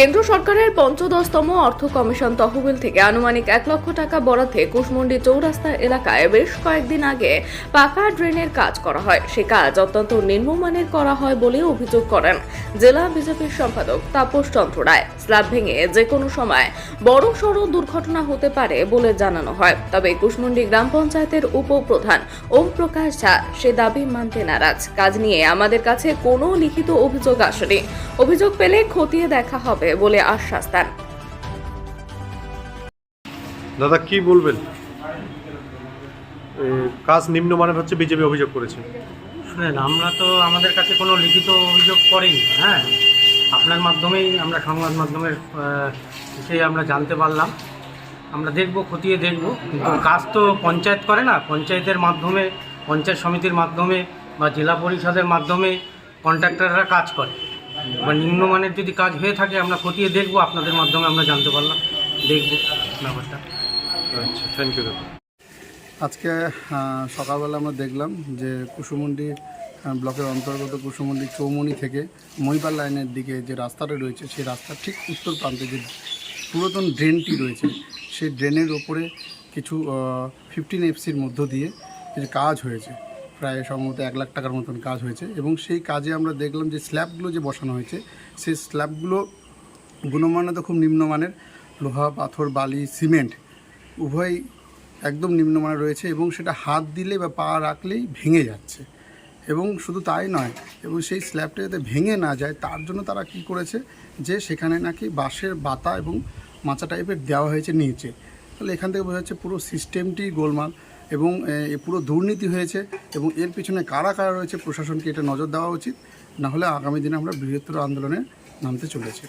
কেন্দ্র সরকারের পঞ্চদশতম অর্থ কমিশন তহবিল থেকে আনুমানিক এক লক্ষ টাকা বরাদ্দে কুশমন্ডি চৌরাস্তা এলাকায় বেশ কয়েকদিন আগে পাকা ড্রেনের কাজ করা হয়। সে কাজ অত্যন্ত নিম্নমানের করা হয় বলে অভিযোগ করেন জেলা বিজেপির সম্পাদক তাপস চন্দ্র রায়। স্ল্যাব ভেঙে যে কোনো সময় বড় সড় দুর্ঘটনা হতে পারে বলে জানানো হয়। তবে কুশমন্ডি গ্রাম পঞ্চায়েতের উপপ্রধান ওম প্রকাশ ঝা সে দাবি মানতে নারাজ। কাজ নিয়ে আমাদের কাছে কোনো লিখিত অভিযোগ আসেনি। অভিযোগ পেলে খতিয়ে দেখা হবে বলে আশ্বাস দেন। দাদা কি বলবেন? কাজ নিম্নমানের হচ্ছে বিজেপি অভিযোগ করেছে। শুনেন আমরা তো আমাদের কাছে কোনো লিখিত অভিযোগ করেনি হ্যাঁ? আপনার মাধ্যমেই আমরা সংবাদ মাধ্যমের বিষয়ে আমরা জানতে পারলাম। আমরা দেখব খতিয়ে দেখব। কিন্তু কাজ তো পঞ্চায়েত করে না। পঞ্চায়েতের মাধ্যমে পঞ্চায়েত সমিতির মাধ্যমে বা জেলা পরিষদের মাধ্যমে কন্ট্রাক্টররা কাজ করে। বা নিম্নমানের যদি কাজ হয়ে থাকে আমরা খতিয়ে দেখব আপনাদের মাধ্যমে আমরা জানতে পারলাম। দেখব ব্যাপারটা। আচ্ছা থ্যাংক ইউ দাদা। আজকে সকালবেলা আমরা দেখলাম যে কুসুমন্ডি ব্লকের অন্তর্গত কুসুমন্ডি চৌমনি থেকে মহিপাল লাইনের দিকে যে রাস্তাটা রয়েছে সেই রাস্তার ঠিক উত্তর প্রান্তে যে পুরাতন ড্রেনটি রয়েছে সেই ড্রেনের ওপরে কিছু ফিফটিন এফসির মধ্য দিয়ে কিছু কাজ হয়েছে। প্রায় সম্ভবত এক লাখ টাকার মতন কাজ হয়েছে এবং সেই কাজে আমরা দেখলাম যে স্ল্যাবগুলো যে বসানো হয়েছে, সেই স্ল্যাবগুলো গুণমানে তো খুব নিম্নমানের, লোহা, পাথর, বালি, সিমেন্ট উভয় একদম নিম্নমানের রয়েছে এবং সেটা হাত দিলে বা পা রাখলেই ভেঙে যাচ্ছে। এবং শুধু তাই নয়, এবং সেই স্ল্যাবটা যাতে ভেঙে না যায়, তার জন্য তারা কি করেছে যে সেখানে নাকি বাঁশের বাতা এবং মাচা টাইপের দেওয়া হয়েছে নিচে। তাহলে এখান থেকে বোঝা যাচ্ছে পুরো সিস্টেমটি গোলমাল। এবং এ, পুরো দুর্নীতি হয়েছে এবং এর পিছনে কারা কারা রয়েছে প্রশাসনকে এটা নজর দেওয়া উচিত। না হলে আগামী দিনে আমরা বৃহত্তর আন্দোলনে নামতে চলেছি।